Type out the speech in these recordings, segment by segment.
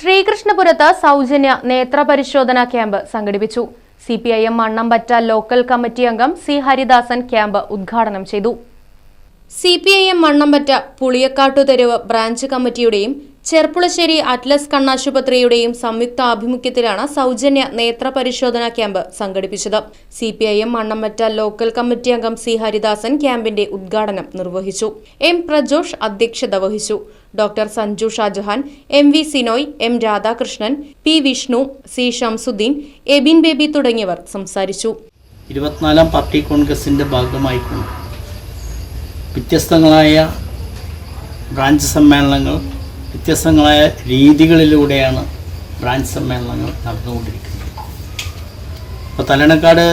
തിരുവനന്തപുരത്ത് സൗജന്യ നേത്രപരിശോധനാ ക്യാമ്പ് സംഘടിപ്പിച്ചു. C P I M Mannampatta local committee അംഗം സി ഹരിദാസൻ ക്യാമ്പ് ഉദ്ഘാടനം ചെയ്തു. C P I M Mannampatta Puliyakkattutheruvu branch കമ്മിറ്റിയുടെയും Cherpulassery Atlas കണ്ണാശുപത്രിയുടെയും സംയുക്ത ആഭിമുഖ്യത്തിലാണ് സൗജന്യ നേത്രപരിശോധനാ ക്യാമ്പ് സംഘടിപ്പിച്ചത്. C P I M Mannampatta local committee അംഗം സി ഹരിദാസൻ ക്യാമ്പിന്റെ ഉദ്ഘാടനം നിർവഹിച്ചു. എം പ്രജോഷ് അധ്യക്ഷത വഹിച്ചു. Doctor Sanju Shajahan M V Sinoy M Radhakrishnan P Vishnu C Shamsuddin Ebin Baby തുടങ്ങിയവർ സംസാരിച്ചു. ഇരുപത്തിനാലാം പാർട്ടി കോൺഗ്രസിന്റെ ഭാഗമായിക്കൊണ്ട് വ്യത്യസ്തങ്ങളായ ബ്രാഞ്ച് സമ്മേളനങ്ങൾ വ്യത്യസ്തങ്ങളായ രീതികളിലൂടെയാണ് ബ്രാഞ്ച് സമ്മേളനങ്ങൾ നടന്നുകൊണ്ടിരിക്കുന്നത്. ഇപ്പോൾ തലണക്കാട്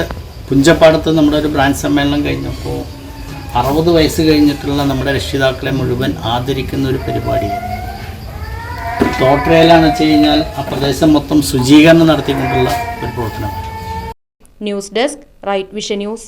പുഞ്ചപ്പാടത്ത് നമ്മുടെ ഒരു ബ്രാഞ്ച് സമ്മേളനം കഴിഞ്ഞപ്പോൾ അറുപത് വയസ്സ് കഴിഞ്ഞിട്ടുള്ള നമ്മുടെ രക്ഷിതാക്കളെ മുഴുവൻ ആദരിക്കുന്ന ഒരു പരിപാടിയാണ്. തോട്ടറയിലാണെന്ന് വെച്ച് കഴിഞ്ഞാൽ ആ പ്രദേശം മൊത്തം ശുചീകരണം നടത്തിക്കൊണ്ടുള്ള ഒരു പ്രവർത്തനമാണ്. News desk Right Vision news.